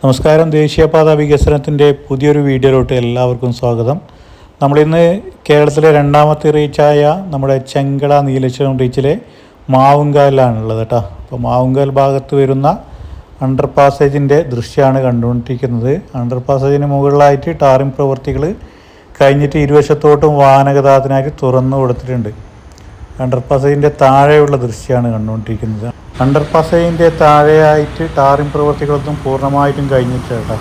നമസ്കാരം. ദേശീയപാത വികസനത്തിന്റെ പുതിയൊരു വീഡിയോയിലോട്ട് എല്ലാവർക്കും സ്വാഗതം. നമ്മളിന്ന് കേരളത്തിലെ രണ്ടാമത്തെ റീച്ചായ നമ്മുടെ ചെങ്കള നീലശ്വരം റീച്ചിലെ മാവുങ്കാലിലാണുള്ളത് കേട്ടോ. അപ്പോൾ മാവുങ്കാൽ ഭാഗത്ത് വരുന്ന അണ്ടർ പാസേജിന്റെ ദൃശ്യമാണ് കണ്ടുകൊണ്ടിരിക്കുന്നത്. അണ്ടർ പാസേജിന് മുകളിലായിട്ട് ടാറിംഗ് പ്രവൃത്തികൾ കഴിഞ്ഞിട്ട് ഇരുവശത്തോട്ടും വാഹനഗതാഗതത്തിനായിട്ട് തുറന്നു കൊടുത്തിട്ടുണ്ട്. അണ്ടർ പാസേജിന്റെ താഴെയുള്ള ദൃശ്യമാണ് കണ്ടുകൊണ്ടിരിക്കുന്നത്. അണ്ടർ പാസേജിന്റെ താഴെയായിട്ട് ടാറിംഗ് പ്രവൃത്തികളൊന്നും പൂർണമായിട്ടും കഴിഞ്ഞിട്ടില്ല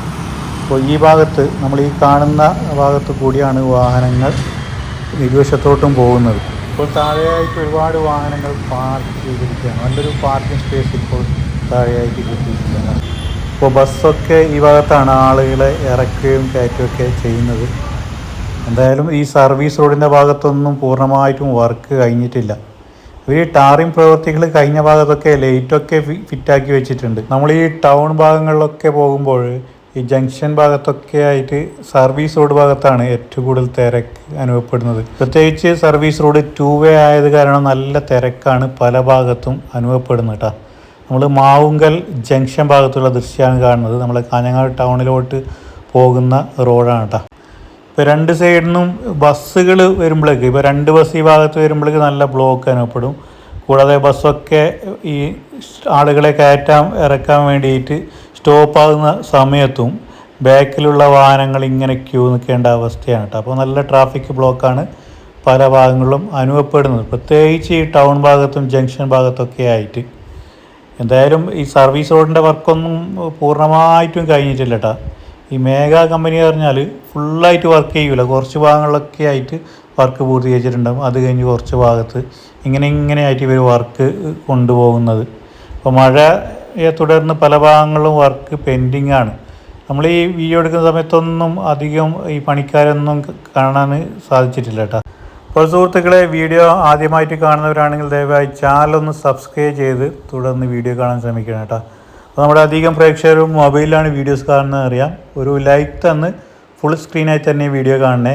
അപ്പോൾ ഈ ഭാഗത്ത് നമ്മൾ ഈ കാണുന്ന ഭാഗത്ത് കൂടിയാണ് വാഹനങ്ങൾ ഇരുവശത്തോട്ടും പോകുന്നത്. ഇപ്പോൾ താഴെയായിട്ട് ഒരുപാട് വാഹനങ്ങൾ പാർക്ക് ചെയ്തിരിക്കുകയാണ്. നല്ലൊരു പാർക്കിംഗ് സ്പേസ് ഇപ്പോൾ താഴെയായിട്ട് കിട്ടിയിരിക്കുകയാണ്. ഇപ്പോൾ ബസ്സൊക്കെ ഈ ഭാഗത്താണ് ആളുകളെ ഇറക്കുകയും കയറ്റുകയൊക്കെ ചെയ്യുന്നത്. എന്തായാലും ഈ സർവീസ് റോഡിന്റെ ഭാഗത്തൊന്നും പൂർണമായിട്ടും വർക്ക് കഴിഞ്ഞിട്ടില്ല. ഇവർ ടാറിംഗ് പ്രവൃത്തികൾ കഴിഞ്ഞ ഭാഗത്തൊക്കെ ലൈറ്റൊക്കെ ഫിറ്റാക്കി വെച്ചിട്ടുണ്ട്. നമ്മൾ ഈ ടൗൺ ഭാഗങ്ങളിലൊക്കെ പോകുമ്പോൾ ഈ ജംഗ്ഷൻ ഭാഗത്തൊക്കെ ആയിട്ട് സർവീസ് റോഡ് ഭാഗത്താണ് ഏറ്റവും കൂടുതൽ തിരക്ക് അനുഭവപ്പെടുന്നത്. പ്രത്യേകിച്ച് സർവീസ് റോഡ് ടൂ വേ ആയത് കാരണം നല്ല തിരക്കാണ് പല ഭാഗത്തും അനുഭവപ്പെടുന്നത് കേട്ടോ നമ്മൾ മാവുങ്കൽ ജംഗ്ഷൻ ഭാഗത്തുള്ള ദൃശ്യമാണ് കാണുന്നത്. നമ്മൾ കാഞ്ഞങ്ങാട് ടൗണിലോട്ട് പോകുന്ന റോഡാണ് കേട്ടോ ഇപ്പോൾ രണ്ട് സൈഡിൽ നിന്നും ബസ്സുകൾ വരുമ്പോഴേക്ക് ഇപ്പോൾ രണ്ട് ബസ് ഈ ഭാഗത്ത് വരുമ്പോഴേക്ക് നല്ല ബ്ലോക്ക് അനുഭവപ്പെടും കൂടാതെ ബസ്സൊക്കെ ഈ ആളുകളെ കയറ്റാൻ ഇറക്കാൻ വേണ്ടിയിട്ട് സ്റ്റോപ്പ് ആകുന്ന സമയത്തും ബാക്കിലുള്ള വാഹനങ്ങൾ ഇങ്ങനെ ക്യൂ നിൽക്കേണ്ട അവസ്ഥയാണ് കേട്ടോ. അപ്പോൾ നല്ല ട്രാഫിക് ബ്ലോക്കാണ് പല ഭാഗങ്ങളിലും അനുഭവപ്പെടുന്നത്. പ്രത്യേകിച്ച് ഈ ടൗൺ ഭാഗത്തും ജംഗ്ഷൻ ഭാഗത്തൊക്കെ ആയിട്ട്. എന്തായാലും ഈ സർവീസ് റോഡിന്റെ വർക്കൊന്നും പൂർണമായിട്ടും കഴിഞ്ഞിട്ടില്ല കേട്ടോ. ഈ മേഘ കമ്പനി പറഞ്ഞാൽ ഫുള്ളായിട്ട് വർക്ക് ചെയ്യൂല. കുറച്ച് ഭാഗങ്ങളിലൊക്കെ ആയിട്ട് വർക്ക് പൂർത്തീകരിച്ചിട്ടുണ്ടാകും അത് കഴിഞ്ഞ് കുറച്ച് ഭാഗത്ത് ഇങ്ങനെ ഇങ്ങനെ ആയിട്ട് ഇവർ വർക്ക് കൊണ്ടുപോകുന്നത്. അപ്പോൾ മഴയെ തുടർന്ന് പല ഭാഗങ്ങളിലും വർക്ക് പെൻഡിങ് ആണ്. നമ്മൾ ഈ വീഡിയോ എടുക്കുന്ന സമയത്തൊന്നും അധികം ഈ പണിക്കാരൊന്നും കാണാൻ സാധിച്ചിട്ടില്ല കേട്ടോ. അപ്പോൾ സുഹൃത്തുക്കളെ വീഡിയോ ആദ്യമായിട്ട് കാണുന്നവരാണെങ്കിൽ ദയവായി ചാനലൊന്ന് സബ്സ്ക്രൈബ് ചെയ്ത് തുടർന്ന് വീഡിയോ കാണാൻ ശ്രമിക്കണം കേട്ടോ. അപ്പോൾ നമ്മുടെ അധികം പ്രേക്ഷകരും മൊബൈലിലാണ് വീഡിയോസ് കാണുന്നത് അറിയാം. ഒരു ലൈക്ക് തന്ന് ഫുൾ സ്ക്രീനായി തന്നെ വീഡിയോ കാണണേ.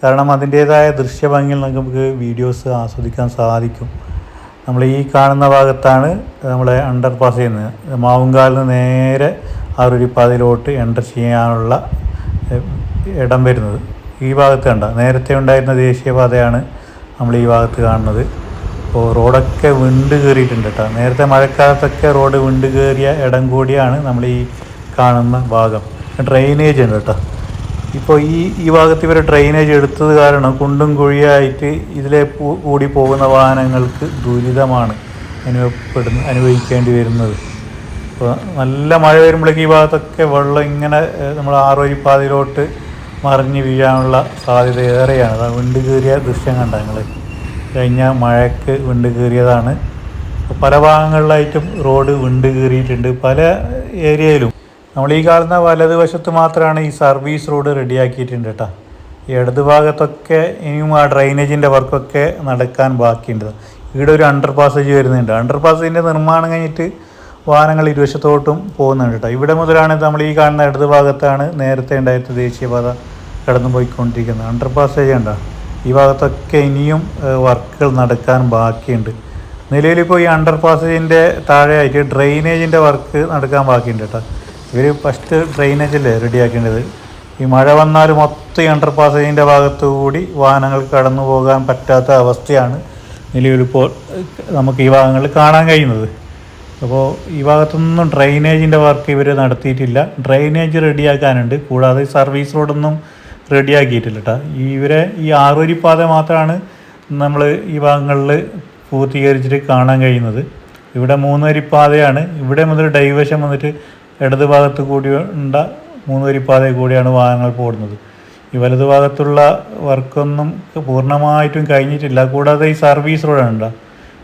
കാരണം അതിന്റേതായ ദൃശ്യഭംഗിയിൽ നമുക്ക് വീഡിയോസ് ആസ്വദിക്കാൻ സാധിക്കും. നമ്മൾ ഈ കാണുന്ന ഭാഗത്താണ് നമ്മളെ അണ്ടർ പാസ് ചെയ്യുന്നത് മാവുങ്കാലിൽ നിന്ന് നേരെ പാതയിലോട്ട് എന്റർ ചെയ്യാനുള്ള ഇടം വരുന്നത്. ഈ ഭാഗത്ത് കണ്ട നേരത്തെ ഉണ്ടായിരുന്ന ദേശീയപാതയാണ് നമ്മൾ ഈ ഭാഗത്ത് കാണുന്നത്. അപ്പോൾ റോഡൊക്കെ വിണ്ട് കയറിയിട്ടുണ്ട് കേട്ടോ നേരത്തെ മഴക്കാലത്തൊക്കെ റോഡ് വിണ്ട് കയറിയ ഇടം കൂടിയാണ് നമ്മൾ ഈ കാണുന്ന ഭാഗം. ഡ്രെയിനേജ് ഉണ്ട് കേട്ടോ ഇപ്പോൾ ഈ ഈ ഭാഗത്ത് ഇവർ ഡ്രെയിനേജ് എടുത്തത് കാരണം കുണ്ടും കുഴിയായിട്ട് ഇതിലെ കൂടി പോകുന്ന വാഹനങ്ങൾക്ക് ദുരിതമാണ് അനുഭവപ്പെടുന്ന അനുഭവിക്കേണ്ടി വരുന്നത്. ഇപ്പോൾ നല്ല മഴ വരുമ്പോഴേക്ക് ഈ ഭാഗത്തൊക്കെ വെള്ളം ഇങ്ങനെ നമ്മൾ നമ്മൾ ആറുവരിപ്പാതയിലോട്ട് മറിഞ്ഞ് വീഴാനുള്ള സാധ്യത ഏറെയാണ്. അതാ വിണ്ട് കയറിയ ദൃശ്യം കണ്ട നിങ്ങൾ കഴിഞ്ഞ മഴയ്ക്ക് വിണ്ട് കയറിയതാണ് പല ഭാഗങ്ങളിലായിട്ടും റോഡ് വിണ്ട് കയറിയിട്ടുണ്ട് പല ഏരിയയിലും. നമ്മൾ ഈ കാണുന്ന വലതുവശത്ത് മാത്രമാണ് ഈ സർവീസ് റോഡ് റെഡിയാക്കിയിട്ടുണ്ട് കേട്ടോ. ഈ ഇടത് ഭാഗത്തൊക്കെ ഇനിയും ആ ഡ്രൈനേജിന്റെ വർക്കൊക്കെ നടക്കാൻ ബാക്കിയുണ്ട്. ഇവിടെ ഒരു അണ്ടർ പാസേജ് വരുന്നുണ്ട്. അണ്ടർ പാസേജിന്റെ നിർമ്മാണം കഴിഞ്ഞിട്ട് വാഹനങ്ങൾ ഇരുവശത്തോട്ടും പോകുന്നുണ്ട് കേട്ടോ. ഇവിടെ മുതലാണ് നമ്മൾ ഈ കാണുന്ന ഇടത് ഭാഗത്താണ് നേരത്തെ ഉണ്ടായിരുന്ന ദേശീയപാത കടന്നു പോയിക്കൊണ്ടിരിക്കുന്നത് അണ്ടർ പാസേജ് ഉണ്ടോ? ഈ ഭാഗത്തൊക്കെ ഇനിയും വർക്കുകൾ നടക്കാൻ ബാക്കിയുണ്ട്. നിലവിലിപ്പോൾ ഈ അണ്ടർ പാസേജിന്റെ താഴെയായിട്ട് ഡ്രെയിനേജിന്റെ വർക്ക് നടക്കാൻ ബാക്കിയുണ്ട് കേട്ടോ. ഇവർ ഫസ്റ്റ് ഡ്രെയിനേജല്ലേ റെഡിയാക്കേണ്ടത്? ഈ മഴ വന്നാൽ മൊത്തം ഈ അണ്ടർ പാസേജിന്റെ ഭാഗത്തുകൂടി വാഹനങ്ങൾ കടന്നു പോകാൻ പറ്റാത്ത അവസ്ഥയാണ് നിലവിലിപ്പോൾ നമുക്ക് ഈ ഭാഗങ്ങളിൽ കാണാൻ കഴിയുന്നത്. അപ്പോൾ ഈ ഭാഗത്തൊന്നും ഡ്രെയിനേജിന്റെ വർക്ക് ഇവർ നടത്തിയിട്ടില്ല. ഡ്രെയിനേജ് റെഡിയാക്കാനുണ്ട്. കൂടാതെ സർവീസ് റോഡൊന്നും റെഡിയാക്കിയിട്ടില്ല കേട്ടോ ഇവരെ ഈ ആറുവരിപ്പാത മാത്രമാണ് നമ്മൾ ഈ ഭാഗങ്ങളിൽ പൂർത്തീകരിച്ചിട്ട് കാണാൻ കഴിയുന്നത്. ഇവിടെ മൂന്നുവരിപ്പാതയാണ് ഇവിടെ മുതൽ ഡൈവേഷൻ വന്നിട്ട് ഇടത് ഭാഗത്ത് കൂടി ഉണ്ട മൂന്നുവരിപ്പാതയിൽ കൂടിയാണ് വാഹനങ്ങൾ പോകുന്നത്. ഈ വലതു ഭാഗത്തുള്ള വർക്കൊന്നും പൂർണമായിട്ടും കഴിഞ്ഞിട്ടില്ല. കൂടാതെ ഈ സർവീസ് റോഡാണ്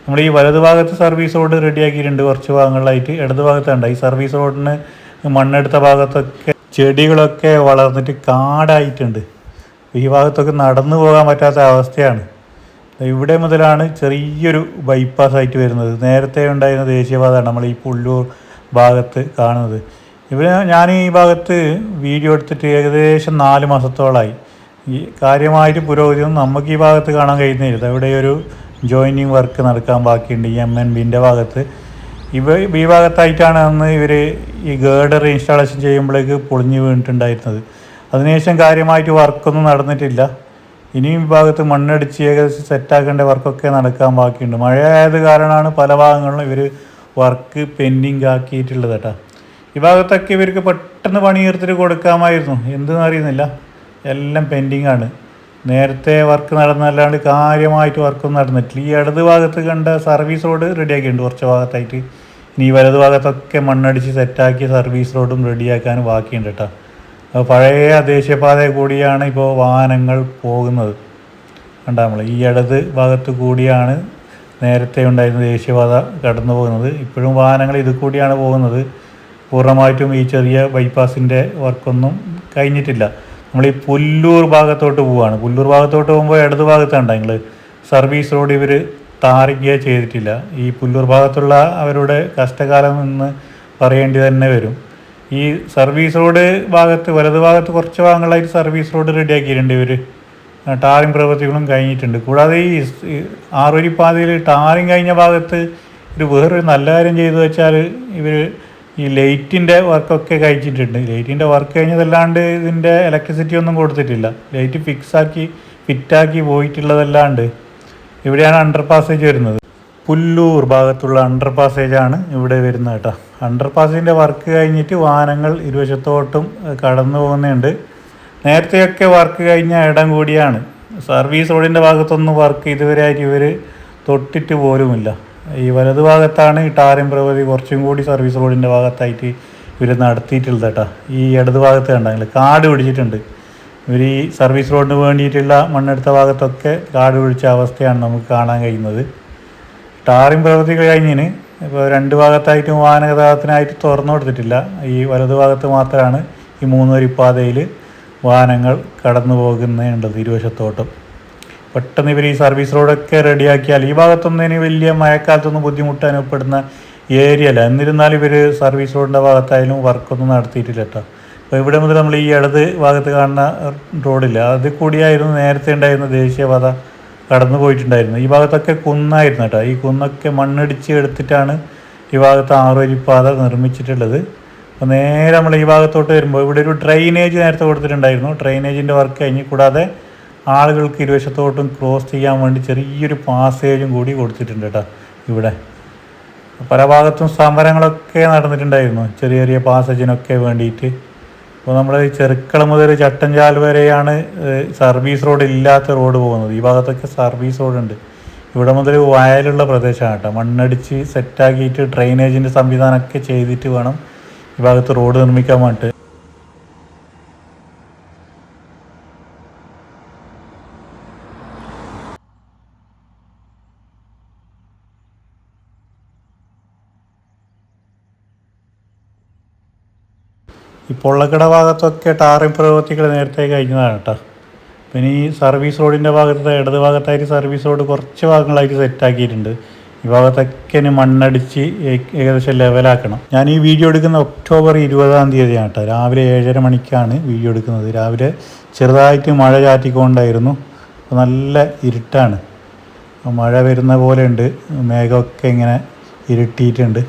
നമ്മൾ ഈ വലതു ഭാഗത്ത് സർവീസ് റോഡ് റെഡിയാക്കിയിട്ടുണ്ട് കുറച്ച് ഭാഗങ്ങളിലായിട്ട്. ഇടത് ഭാഗത്താണ് ഈ സർവീസ് റോഡിന് മണ്ണെടുത്ത ഭാഗത്തൊക്കെ ചെടികളൊക്കെ വളർന്നിട്ട് കാടായിട്ടുണ്ട്. ഈ ഭാഗത്തൊക്കെ നടന്നു പോകാൻ പറ്റാത്ത അവസ്ഥയാണ്. ഇവിടെ മുതലാണ് ചെറിയൊരു ബൈപ്പാസ് ആയിട്ട് വരുന്നത്. നേരത്തെ ഉണ്ടായിരുന്ന ദേശീയപാതയാണ് നമ്മൾ ഈ പുല്ലൂർ ഭാഗത്ത് കാണുന്നത്. ഇവിടെ ഞാൻ ഈ ഭാഗത്ത് വീഡിയോ എടുത്തിട്ട് ഏകദേശം നാല് മാസത്തോളമായി ഈ കാര്യമായിട്ട് പുരോഗതിയൊന്നും നമുക്ക് ഈ ഭാഗത്ത് കാണാൻ കഴിയുന്നില്ല. ഇവിടെ ഒരു ജോയിനിങ് വർക്ക് നടക്കാൻ ബാക്കിയുണ്ട്. ഈ എം എൻ ബിന്റെ ഭാഗത്ത്. ഇവ ഈ ഭാഗത്തായിട്ടാണ് അന്ന് ഇവർ ഈ ഗേർഡർ ഇൻസ്റ്റാളേഷൻ ചെയ്യുമ്പോഴേക്ക് പൊളിഞ്ഞു വീണിട്ടുണ്ടായിരുന്നത്. അതിനുശേഷം കാര്യമായിട്ട് വർക്കൊന്നും നടന്നിട്ടില്ല. ഇനിയും ഈ ഭാഗത്ത് മണ്ണടിച്ച് ഏകദേശം സെറ്റാക്കേണ്ട വർക്കൊക്കെ നടക്കാൻ ബാക്കിയുണ്ട്. മഴയായത് കാരണമാണ് പല ഭാഗങ്ങളിലും ഇവർ വർക്ക് പെൻഡിങ് ആക്കിയിട്ടുള്ളത് കേട്ടോ. ഈ ഭാഗത്തൊക്കെ ഇവർക്ക് പെട്ടെന്ന് പണി തീർത്തിട്ട് കൊടുക്കാമായിരുന്നു. എന്തെന്ന് അറിയുന്നില്ല. എല്ലാം പെൻഡിങ് ആണ്. നേരത്തെ വർക്ക് നടന്നല്ലാണ്ട് കാര്യമായിട്ട് വർക്കൊന്നും നടന്നിട്ടില്ല. ഈ ഇടത് ഭാഗത്ത് കണ്ട സർവീസ് റോഡ് റെഡിയാക്കിയിട്ടുണ്ട് കുറച്ച് ഭാഗത്തായിട്ട്. ഇനി വലത് ഭാഗത്തൊക്കെ മണ്ണടിച്ച് സെറ്റാക്കി സർവീസ് റോഡും റെഡിയാക്കാൻ ബാക്കിയുണ്ട് കേട്ടോ പഴയ ദേശീയപാത കൂടിയാണ് ഇപ്പോൾ വാഹനങ്ങൾ പോകുന്നത്. കണ്ടാ നമ്മൾ ഈ ഇടത് ഭാഗത്ത് കൂടിയാണ് നേരത്തെ ഉണ്ടായിരുന്ന ദേശീയപാത കടന്നു പോകുന്നത്. ഇപ്പോഴും വാഹനങ്ങൾ ഇത് കൂടിയാണ് പോകുന്നത്. പൂർണമായിട്ടും ഈ ചെറിയ ബൈപ്പാസിന്റെ വർക്കൊന്നും കഴിഞ്ഞിട്ടില്ല. നമ്മൾ ഈ പുല്ലൂർ ഭാഗത്തോട്ട് പോവുകയാണ് പുല്ലൂർ ഭാഗത്തോട്ട് പോകുമ്പോൾ ഇടത് ഭാഗത്താണ് നിങ്ങൾ സർവീസ് റോഡ് ഇവർ താറിക്കുകയോ ചെയ്തിട്ടില്ല. ഈ പുല്ലൂർ ഭാഗത്തുള്ള അവരുടെ കഷ്ടകാലം എന്ന് പറയേണ്ടി തന്നെ വരും. ഈ സർവീസ് റോഡ് ഭാഗത്ത് വലത് ഭാഗത്ത് കുറച്ച് ഭാഗങ്ങളായിട്ട് സർവീസ് റോഡ് റെഡിയാക്കിയിട്ടുണ്ട് ഇവർ ടാറിങ് പ്രവൃത്തികളും കഴിഞ്ഞിട്ടുണ്ട്. കൂടാതെ ഈ ആറുവരി പാതയിൽ ടാറിങ് കഴിഞ്ഞ ഭാഗത്ത് ഒരു വേറൊരു നല്ല കാര്യം ചെയ്തു വെച്ചാൽ ഇവർ ഈ ലൈറ്റിന്റെ വർക്കൊക്കെ കഴിച്ചിട്ടുണ്ട്. ലൈറ്റിന്റെ വർക്ക് കഴിഞ്ഞതല്ലാണ്ട് ഇതിന്റെ ഇലക്ട്രിസിറ്റി ഒന്നും കൊടുത്തിട്ടില്ല. ലൈറ്റ് ഫിക്സാക്കി ഫിറ്റാക്കി പോയിട്ടുള്ളതല്ലാണ്ട്. ഇവിടെയാണ് അണ്ടർ പാസേജ് വരുന്നത്. പുല്ലൂർ ഭാഗത്തുള്ള അണ്ടർ പാസേജാണ് ഇവിടെ വരുന്നത് കേട്ടോ. അണ്ടർ പാസേജിന്റെ വർക്ക് കഴിഞ്ഞിട്ട് വാഹനങ്ങൾ ഇരുവശത്തോട്ടും കടന്നു പോകുന്നുണ്ട്. നേരത്തെയൊക്കെ വർക്ക് കഴിഞ്ഞ ഇടം കൂടിയാണ്. സർവീസ് റോഡിന്റെ ഭാഗത്തൊന്നും വർക്ക് ഇതുവരെ ആയിട്ട് ഇവർ തൊട്ടിട്ട് പോലുമില്ല. ഈ വലതു ഭാഗത്താണ് ഈ ടാറിൻ പ്രവൃത്തി കുറച്ചും കൂടി സർവീസ് റോഡിന്റെ ഭാഗത്തായിട്ട് ഇവർ നടത്തിയിട്ടുള്ളത് കേട്ടോ. ഈ ഇടതു ഭാഗത്ത് കണ്ടെങ്കിൽ കാട് പിടിച്ചിട്ടുണ്ട്. ഇവർ ഈ സർവീസ് റോഡിന് വേണ്ടിയിട്ടുള്ള മണ്ണെടുത്ത ഭാഗത്തൊക്കെ കാട് പിടിച്ച അവസ്ഥയാണ് നമുക്ക് കാണാൻ കഴിയുന്നത്. ടാറിങ് പ്രവൃത്തി കഴിഞ്ഞിന് ഇപ്പോൾ രണ്ട് ഭാഗത്തായിട്ടും വാഹന ഗതാഗതത്തിനായിട്ട് തുറന്നു കൊടുത്തിട്ടില്ല. ഈ വലതു ഭാഗത്ത് മാത്രമാണ് ഈ മൂന്ന് വരി പാതയിൽ വാഹനങ്ങൾ കടന്നു പോകുന്നുണ്ടത് ഇരുവശത്തോട്ടും. പെട്ടെന്ന് ഇവർ ഈ സർവീസ് റോഡൊക്കെ റെഡിയാക്കിയാൽ ഈ ഭാഗത്തൊന്നും വലിയ മഴക്കാലത്തൊന്നും ബുദ്ധിമുട്ട് അനുഭവപ്പെടുന്ന ഏരിയ അല്ല എന്നിരുന്നാലും ഇവർ സർവീസ് റോഡിന്റെ ഭാഗത്തായാലും വർക്കൊന്നും നടത്തിയിട്ടില്ല കേട്ടോ അപ്പോൾ ഇവിടെ മുതൽ നമ്മൾ ഈ ഇടത് ഭാഗത്ത് കാണുന്ന റോഡില്ല. അത് കൂടിയായിരുന്നു നേരത്തെ ഉണ്ടായിരുന്ന ദേശീയപാത കടന്നു പോയിട്ടുണ്ടായിരുന്നു ഈ ഭാഗത്തൊക്കെ കുന്നായിരുന്നു കേട്ടോ. ഈ കുന്നൊക്കെ മണ്ണിടിച്ച് എടുത്തിട്ടാണ് ഈ ഭാഗത്ത് ആറുവരിപ്പാത നിർമ്മിച്ചിട്ടുള്ളത്. അപ്പോൾ നേരെ നമ്മൾ ഈ ഭാഗത്തോട്ട് വരുമ്പോൾ ഇവിടെ ഒരു ഡ്രൈനേജ് നേരത്തെ കൊടുത്തിട്ടുണ്ടായിരുന്നു. ഡ്രൈനേജിന്റെ വർക്ക് കഴിഞ്ഞ് കൂടാതെ ആളുകൾക്ക് ഇരുവശത്തോട്ടും ക്രോസ് ചെയ്യാൻ വേണ്ടി ചെറിയൊരു പാസേജും കൂടി കൊടുത്തിട്ടുണ്ട് കേട്ടോ ഇവിടെ. പല ഭാഗത്തും സമരങ്ങളൊക്കെ നടന്നിട്ടുണ്ടായിരുന്നു. ചെറിയ ചെറിയ പാസേജിനൊക്കെ വേണ്ടിയിട്ട്. അപ്പോൾ നമ്മൾ ചെറുക്കള മുതൽ ചട്ടഞ്ചാൽ വരെയാണ് സർവീസ് റോഡ് ഇല്ലാത്ത റോഡ് പോകുന്നത്. ഈ ഭാഗത്തൊക്കെ സർവീസ് റോഡുണ്ട്. ഇവിടെ മുതൽ വയലുള്ള പ്രദേശമാണ് കേട്ടോ. മണ്ണടിച്ച് സെറ്റാക്കിയിട്ട് ഡ്രെയിനേജിന്റെ സംവിധാനമൊക്കെ ചെയ്തിട്ട് വേണം ഈ ഭാഗത്ത് റോഡ് നിർമ്മിക്കാൻ വേണ്ടിയിട്ട്. ഈ പൊള്ളക്കട ഭാഗത്തൊക്കെ ടാറിങ് പ്രവൃത്തികൾ നേരത്തെ കഴിഞ്ഞതാണ് കേട്ടോ. പിന്നെ ഈ സർവീസ് റോഡിന്റെ ഭാഗത്ത് ഇടത് ഭാഗത്തായിട്ട് സർവീസ് റോഡ് കുറച്ച് ഭാഗങ്ങളായിട്ട് സെറ്റാക്കിയിട്ടുണ്ട്. ഈ ഭാഗത്തൊക്കെ ഇനി മണ്ണടിച്ച് ഏകദേശം ലെവലാക്കണം. ഞാൻ ഈ വീഡിയോ എടുക്കുന്ന ഒക്ടോബർ ഇരുപതാം തീയതിയാണ് കേട്ടോ. രാവിലെ ഏഴര മണിക്കാണ് വീഡിയോ എടുക്കുന്നത്. രാവിലെ ചെറുതായിട്ട് മഴ ചാറ്റിക്കൊണ്ടായിരുന്നു. അപ്പോൾ നല്ല ഇരുട്ടാണ്. മഴ വരുന്ന പോലെ ഉണ്ട്. മേഘമൊക്കെ ഇങ്ങനെ ഇരുട്ടിയിട്ടുണ്ട്.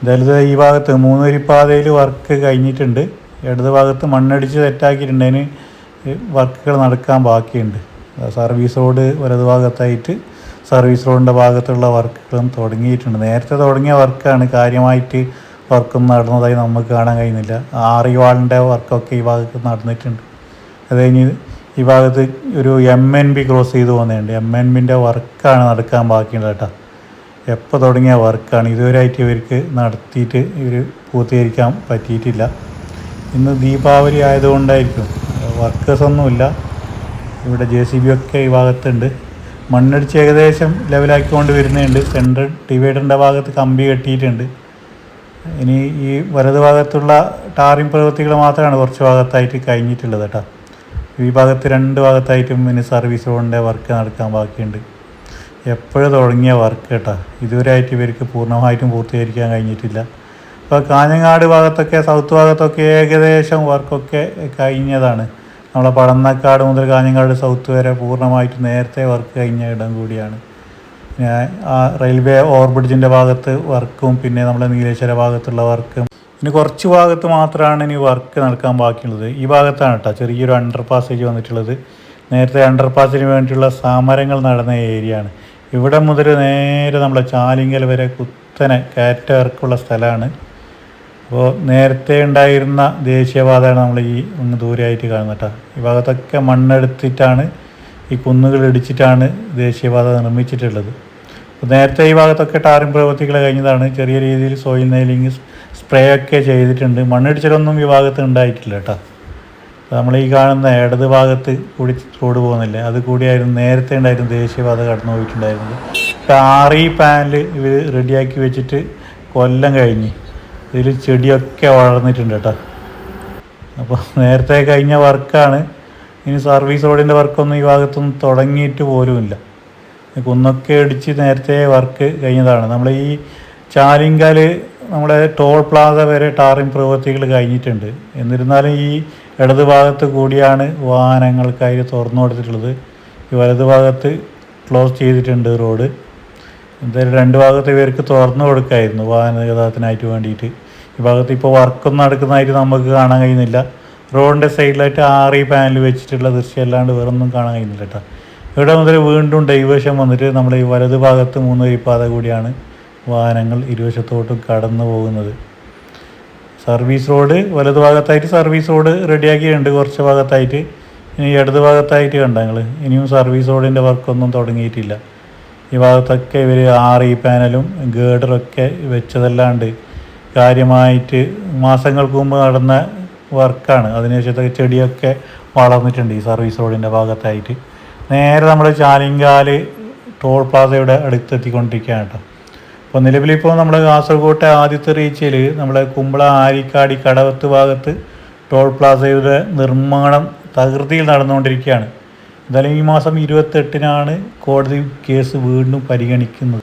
എന്തായാലും ഈ ഭാഗത്ത് മൂന്നുവരിപ്പാതയിൽ വർക്ക് കഴിഞ്ഞിട്ടുണ്ട്. ഇടത് ഭാഗത്ത് മണ്ണടിച്ച് സെറ്റാക്കിയിട്ടുണ്ട് അതിന് വർക്കുകൾ നടക്കാൻ ബാക്കിയുണ്ട്. സർവീസ് റോഡ് വലത് ഭാഗത്തായിട്ട് സർവീസ് റോഡിന്റെ ഭാഗത്തുള്ള വർക്കുകളും തുടങ്ങിയിട്ടുണ്ട്. നേരത്തെ തുടങ്ങിയ വർക്കാണ് കാര്യമായിട്ട് വർക്കൊന്നും നടന്നതായി നമുക്ക് കാണാൻ കഴിയുന്നില്ല. ആറി വാളിന്റെ വർക്കൊക്കെ ഈ ഭാഗത്ത് നടന്നിട്ടുണ്ട്. അത് കഴിഞ്ഞ് ഈ ഭാഗത്ത് ഒരു എം എൻ ബി ക്രോസ് ചെയ്ത് പോകുന്നുണ്ട് എം എൻ ബിന്റെ വർക്കാണ് നടക്കാൻ ബാക്കിയുള്ളത് കേട്ടോ. എപ്പോൾ തുടങ്ങിയ വർക്കാണ്? ഇതുവരെയായിട്ട് ഇവർക്ക് നടത്തിയിട്ട് ഇവർ പൂർത്തീകരിക്കാൻ പറ്റിയിട്ടില്ല. ഇന്ന് ദീപാവലി ആയതുകൊണ്ടായിരിക്കും. വർക്കേഴ്സൊന്നുമില്ല ഇവിടെ ജെ സി ബി ഒക്കെ ഈ ഭാഗത്തുണ്ട്. മണ്ണടിച്ച് ഏകദേശം ലെവലാക്കിക്കൊണ്ട് വരുന്നുണ്ട്. സെൻട്രൽ ഡിവൈഡറിന്റെ ഭാഗത്ത് കമ്പി കെട്ടിയിട്ടുണ്ട്. ഇനി ഈ വലത് ഭാഗത്തുള്ള ടാറിങ് പ്രവൃത്തികൾ മാത്രമാണ് കുറച്ച് ഭാഗത്തായിട്ട് കഴിഞ്ഞിട്ടുള്ളത് കേട്ടോ. ഈ ഭാഗത്ത് രണ്ട് ഭാഗത്തായിട്ടും ഇനി സർവീസ് റോഡിന്റെ വർക്ക് നടക്കാൻ ബാക്കിയുണ്ട്. എപ്പോഴും തുടങ്ങിയ വർക്ക് കേട്ടോ. ഇതുവരെയായിട്ട് ഇവർക്ക് പൂർണമായിട്ടും പൂർത്തീകരിക്കാൻ കഴിഞ്ഞിട്ടില്ല. ഇപ്പോൾ കാഞ്ഞങ്ങാട് ഭാഗത്തൊക്കെ സൗത്ത് ഭാഗത്തൊക്കെ ഏകദേശം വർക്കൊക്കെ കഴിഞ്ഞതാണ്. നമ്മളെ പടന്നക്കാട് മുതൽ കാഞ്ഞങ്ങാട് സൗത്ത് വരെ പൂർണമായിട്ട് നേരത്തെ വർക്ക് കഴിഞ്ഞ ഇടം കൂടിയാണ്. പിന്നെ ആ റെയിൽവേ ഓവർബ്രിഡ്ജിന്റെ ഭാഗത്ത് വർക്കും പിന്നെ നമ്മുടെ നീലേശ്വര ഭാഗത്തുള്ള വർക്കും ഇനി കുറച്ച് ഭാഗത്ത് മാത്രമാണ് ഇനി വർക്ക് നടക്കാൻ ബാക്കിയുള്ളത്. ഈ ഭാഗത്താണ് കേട്ടോ ചെറിയൊരു അണ്ടർ പാസേജ് വന്നിട്ടുള്ളത്. നേരത്തെ അണ്ടർ പാസിന് വേണ്ടിയിട്ടുള്ള സമരങ്ങൾ നടന്ന ഏരിയ ആണ്. ഇവിടെ മുതൽ നേരെ നമ്മളെ ചാലിങ്കൽ വരെ കുത്തനെ കയറ്റവർക്കുള്ള സ്ഥലമാണ്. അപ്പോൾ നേരത്തെ ഉണ്ടായിരുന്ന ദേശീയപാതയാണ് നമ്മൾ ഈ ഒന്ന് ദൂരെയായിട്ട് കാണുന്നത് കേട്ടോ. ഈ ഭാഗത്തൊക്കെ മണ്ണെടുത്തിട്ടാണ് ഈ കുന്നുകൾ ഇടിച്ചിട്ടാണ് ദേശീയപാത നിർമ്മിച്ചിട്ടുള്ളത്. അപ്പോൾ നേരത്തെ ഈ ഭാഗത്തൊക്കെ ടാറിംഗ് പ്രവൃത്തികൾ കഴിഞ്ഞതാണ്. ചെറിയ രീതിയിൽ സോയിൽ നെയിലിങ് സ്പ്രേ ഒക്കെ ചെയ്തിട്ടുണ്ട്. മണ്ണിടിച്ചിലൊന്നും ഈ ഭാഗത്ത് ഉണ്ടായിട്ടില്ല കേട്ടോ. നമ്മൾ ഈ കാണുന്ന ഇടത് ഭാഗത്ത് കൂടി റോഡ് പോകുന്നില്ല? അത് കൂടിയായിരുന്നു നേരത്തെ ഉണ്ടായിരുന്നു ദേശീയപാത കടന്നു പോയിട്ടുണ്ടായിരുന്നത്. ഇപ്പം ആറി പാനൽ ഇവർ റെഡിയാക്കി വെച്ചിട്ട് കൊല്ലം കഴിഞ്ഞ്. ഇതിൽ ചെടിയൊക്കെ വളർന്നിട്ടുണ്ട് കേട്ടോ. അപ്പോൾ നേരത്തെ കഴിഞ്ഞ വർക്കാണ്. ഇനി സർവീസ് റോഡിന്റെ വർക്കൊന്നും ഈ ഭാഗത്തൊന്നും തുടങ്ങിയിട്ട് പോലുമില്ല. കുന്നൊക്കെ അടിച്ച് നേരത്തെ വർക്ക് കഴിഞ്ഞതാണ്. നമ്മൾ ഈ ചാലിങ്കാൽ നമ്മുടെ ടോൾ പ്ലാസ വരെ ടാറിംഗ് പ്രവൃത്തികൾ കഴിഞ്ഞിട്ടുണ്ട്. എന്നിരുന്നാലും ഈ ഇടത് ഭാഗത്ത് കൂടിയാണ് വാഹനങ്ങൾക്കായി തുറന്നു കൊടുത്തിട്ടുള്ളത്. ഈ വലത് ഭാഗത്ത് ക്ലോസ് ചെയ്തിട്ടുണ്ട് റോഡ് എന്തായാലും രണ്ട് ഭാഗത്ത് ഇവർക്ക് തുറന്നു കൊടുക്കായിരുന്നു വാഹന ഗതാഗതത്തിനായിട്ട് വേണ്ടിയിട്ട്. ഈ ഭാഗത്ത് ഇപ്പോൾ വർക്കൊന്നും നടക്കുന്നതായിട്ട് നമുക്ക് കാണാൻ കഴിയുന്നില്ല. റോഡിന്റെ സൈഡിലായിട്ട് ആറ് പാനൽ വെച്ചിട്ടുള്ള ദൃശ്യം അല്ലാണ്ട് വേറൊന്നും കാണാൻ കഴിയുന്നില്ല കേട്ടോ. ഇവിടെ മുതൽ വീണ്ടും ഡൈവേഷൻ വന്നിട്ട് നമ്മൾ ഈ വലത് ഭാഗത്ത് മൂന്ന് വരിപ്പാത കൂടിയാണ് വാഹനങ്ങൾ ഇരുവശത്തോട്ടും കടന്നു പോകുന്നത്. സർവീസ് റോഡ് വലത് ഭാഗത്തായിട്ട് സർവീസ് റോഡ് റെഡിയാക്കിയിട്ടുണ്ട് കുറച്ച് ഭാഗത്തായിട്ട്. ഇനി ഇടത് ഭാഗത്തായിട്ട് കണ്ട ഞങ്ങൾ ഇനിയും സർവീസ് റോഡിന്റെ വർക്കൊന്നും തുടങ്ങിയിട്ടില്ല. ഈ ഭാഗത്തൊക്കെ ഇവർ ആർ ഇ പാനലും ഗേഡറൊക്കെ വെച്ചതല്ലാണ്ട് കാര്യമായിട്ട് മാസങ്ങൾക്ക് മുമ്പ് നടന്ന വർക്കാണ്. അതിനുശേഷത്തെ ചെടിയൊക്കെ വളർന്നിട്ടുണ്ട് ഈ സർവീസ് റോഡിന്റെ ഭാഗത്തായിട്ട്. നേരെ നമ്മൾ ചാലിങ്കാൽ ടോൾ പ്ലാസയുടെ അടുത്തെത്തിക്കൊണ്ടിരിക്കുകയാണ് കേട്ടോ. അപ്പോൾ നിലവിലിപ്പോൾ നമ്മുടെ കാസർഗോട്ടെ ആദ്യത്തെ റീച്ചിൽ നമ്മുടെ കുമ്പള ആരിക്കാടി കടവത്ത് ഭാഗത്ത് ടോൾ പ്ലാസയുടെ നിർമ്മാണം തകൃതിയിൽ നടന്നുകൊണ്ടിരിക്കുകയാണ്. എന്തായാലും ഈ മാസം ഇരുപത്തെട്ടിനാണ് കോടതി കേസ് വീണ്ടും പരിഗണിക്കുന്നത്.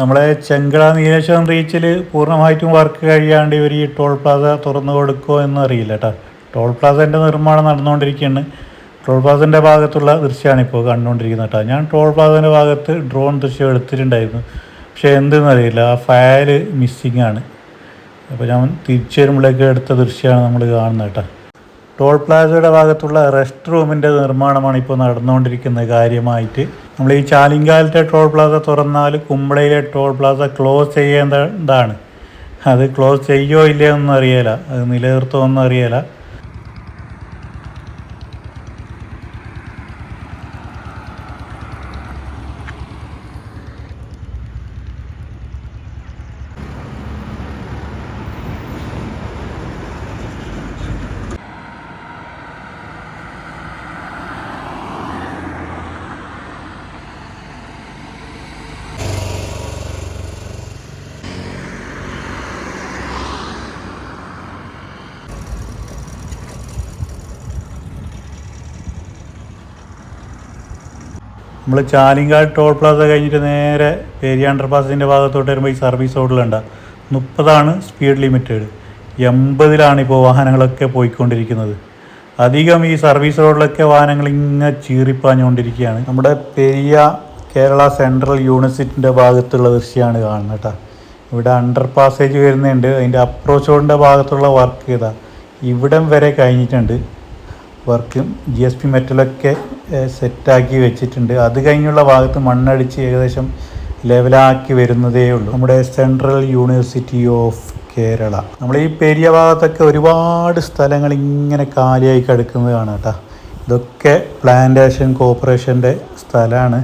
നമ്മളെ ചെങ്കള നീലേശ്വരം റീച്ചിൽ പൂർണമായിട്ടും വർക്ക് കഴിയാണ്ട് ഇവർ ഈ ടോൾ പ്ലാസ തുറന്നു കൊടുക്കുമോ എന്ന് അറിയില്ല കേട്ടോ. ടോൾ പ്ലാസേന്റെ നിർമ്മാണം നടന്നുകൊണ്ടിരിക്കുകയാണ്. ടോൾ പ്ലാസേന്റെ ഭാഗത്തുള്ള ദൃശ്യമാണ് ഇപ്പോൾ കണ്ടുകൊണ്ടിരിക്കുന്നത് കേട്ടോ. ഞാൻ ടോൾ പ്ലാസേന്റെ ഭാഗത്ത് ഡ്രോൺ ദൃശ്യം എടുത്തിട്ടുണ്ടായിരുന്നു. പക്ഷേ എന്തെന്ന് അറിയില്ല. ആ ഫയൽ മിസ്സിങ് ആണ് അപ്പോൾ ഞാൻ തിരിച്ചു വരുമ്പോഴേക്ക് എടുത്ത ദൃശ്യമാണ് നമ്മൾ കാണുന്നത് കേട്ടോ. ടോൾ പ്ലാസയുടെ ഭാഗത്തുള്ള റെസ്റ്റ് റൂമിന്റെ നിർമ്മാണമാണ് ഇപ്പോൾ നടന്നുകൊണ്ടിരിക്കുന്നത് കാര്യമായിട്ട്. നമ്മൾ ഈ ചാലിങ്കാലത്തെ ടോൾ പ്ലാസ തുറന്നാൽ കുമ്പളയിലെ ടോൾ പ്ലാസ ക്ലോസ് ചെയ്യേണ്ടതാണ്. അത് ക്ലോസ് ചെയ്യോ ഇല്ലയോ ഒന്നും അറിയില്ല അത് നിലനിർത്തോ ഒന്നും അറിയില്ല നമ്മൾ ചാലിങ്കാട് ടോൾ പ്ലാസ കഴിഞ്ഞിട്ട് നേരെ പേരി അണ്ടർപാസിന്റെ ഭാഗത്തോട്ട് വരുമ്പോൾ ഈ സർവീസ് റോഡിലുണ്ട് മുപ്പതാണ് സ്പീഡ് ലിമിറ്റഡ് എൺപതിലാണ് ഇപ്പോൾ വാഹനങ്ങളൊക്കെ പോയിക്കൊണ്ടിരിക്കുന്നത്. അധികം ഈ സർവീസ് റോഡിലൊക്കെ വാഹനങ്ങൾ ഇങ്ങനെ ചീറിപ്പാഞ്ഞുകൊണ്ടിരിക്കുകയാണ് നമ്മുടെ പെരിയ കേരള സെൻട്രൽ യൂണിവേഴ്സിറ്റിന്റെ ഭാഗത്തുള്ള ദൃശ്യമാണ് കാണുന്നത് കേട്ടോ. ഇവിടെ അണ്ടർ പാസേജ് വരുന്നുണ്ട്. അതിന്റെ അപ്രോച്ച് റോഡിന്റെ ഭാഗത്തുള്ള വർക്ക് ചെയ്താൽ ഇവിടം വരെ കഴിഞ്ഞിട്ടുണ്ട് വർക്കും ജി എസ് പി മെറ്റലൊക്കെ സെറ്റാക്കി വെച്ചിട്ടുണ്ട്. അത് കഴിഞ്ഞുള്ള ഭാഗത്ത് മണ്ണടിച്ച് ഏകദേശം ലെവലാക്കി വരുന്നതേ ഉള്ളൂ. നമ്മുടെ സെൻട്രൽ യൂണിവേഴ്സിറ്റി ഓഫ് കേരള. നമ്മൾ ഈ പെരിയ ഭാഗത്തൊക്കെ ഒരുപാട് സ്ഥലങ്ങൾ ഇങ്ങനെ കാലിയായി കിടക്കുന്നതാണ് കേട്ടോ. ഇതൊക്കെ പ്ലാന്റേഷൻ കോർപ്പറേഷന്റെ സ്ഥലമാണ്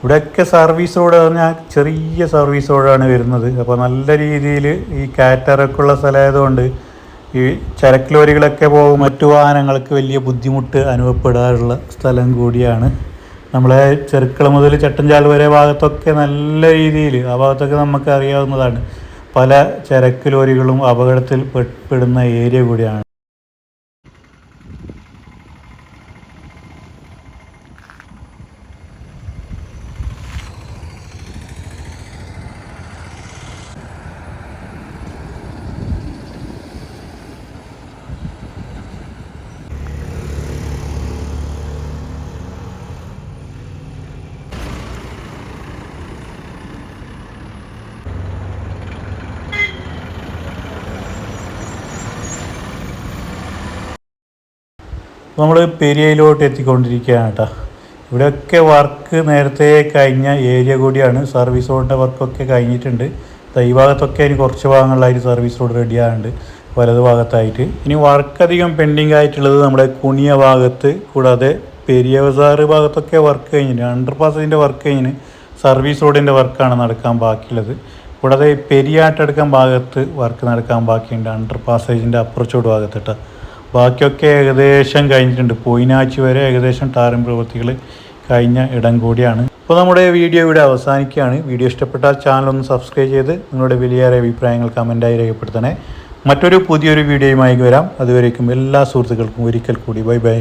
ഇവിടെയൊക്കെ സർവീസ് റോഡ് പറഞ്ഞാൽ ചെറിയ സർവീസ് റോഡാണ് വരുന്നത്. അപ്പോൾ നല്ല രീതിയിൽ ഈ കാറ്ററൊക്കെ ഉള്ള സ്ഥലമായതുകൊണ്ട് ഈ ചരക്ക് ലോറികളൊക്കെ പോകും മറ്റു വാഹനങ്ങൾക്ക് വലിയ ബുദ്ധിമുട്ട് അനുഭവപ്പെടാറുള്ള സ്ഥലം കൂടിയാണ്. നമ്മളെ ചെറുക്കള മുതൽ ചട്ടഞ്ചാൽ വരെ ഭാഗത്തൊക്കെ നല്ല രീതിയിൽ ആ ഭാഗത്തൊക്കെ നമുക്ക് അറിയാവുന്നതാണ്. പല ചരക്ക് ലോറികളും അപകടത്തിൽ പെടുന്ന ഏരിയ കൂടിയാണ്. നമ്മൾ പെരിയയിലോട്ട് എത്തിക്കൊണ്ടിരിക്കുകയാണ് കേട്ടോ ഇവിടെയൊക്കെ വർക്ക് നേരത്തെ കഴിഞ്ഞ ഏരിയ കൂടിയാണ്. സർവീസ് റോഡിന്റെ വർക്കൊക്കെ കഴിഞ്ഞിട്ടുണ്ട്. ഈ ഭാഗത്തൊക്കെ ഇനി കുറച്ച് ഭാഗങ്ങളിലായിട്ട് സർവീസ് റോഡ് റെഡി ആകുന്നുണ്ട് വലത് ഭാഗത്തായിട്ട്. ഇനി വർക്ക് അധികം പെൻഡിങ് ആയിട്ടുള്ളത് നമ്മുടെ കുണിയ ഭാഗത്ത് കൂടാതെ പെരിയ ബസാറ് ഭാഗത്തൊക്കെ വർക്ക് കഴിഞ്ഞിട്ട് അണ്ടർ പാസിന്റെ വർക്ക് കഴിഞ്ഞ് സർവീസ് റോഡിന്റെ വർക്കാണ് നടക്കാൻ ബാക്കിയുള്ളത്. കൂടാതെ പെരിയാട്ടടുക്കം ഭാഗത്ത് വർക്ക് നടക്കാൻ ബാക്കിയുണ്ട്. അണ്ടർ പാസേജിന്റെ അപ്രോച്ചോട് ഭാഗത്ത് കേട്ടോ ബാക്കിയൊക്കെ ഏകദേശം കഴിഞ്ഞിട്ടുണ്ട്. പോയിനാഴ്ച വരെ ഏകദേശം ടാറിംഗ് പ്രവൃത്തികൾ കഴിഞ്ഞ ഇടം കൂടിയാണ്. അപ്പോൾ നമ്മുടെ വീഡിയോ ഇവിടെ അവസാനിക്കുകയാണ്. വീഡിയോ ഇഷ്ടപ്പെട്ടാൽ ചാനൽ ഒന്ന് സബ്സ്ക്രൈബ് ചെയ്ത് നിങ്ങളുടെ വലിയേറെ അഭിപ്രായങ്ങൾ കമന്റായി രേഖപ്പെടുത്തണേ. മറ്റൊരു പുതിയൊരു വീഡിയോയുമായി വരാം. അതുവരേക്കും എല്ലാ സുഹൃത്തുക്കൾക്കും ഒരിക്കൽ കൂടി. Bye bye.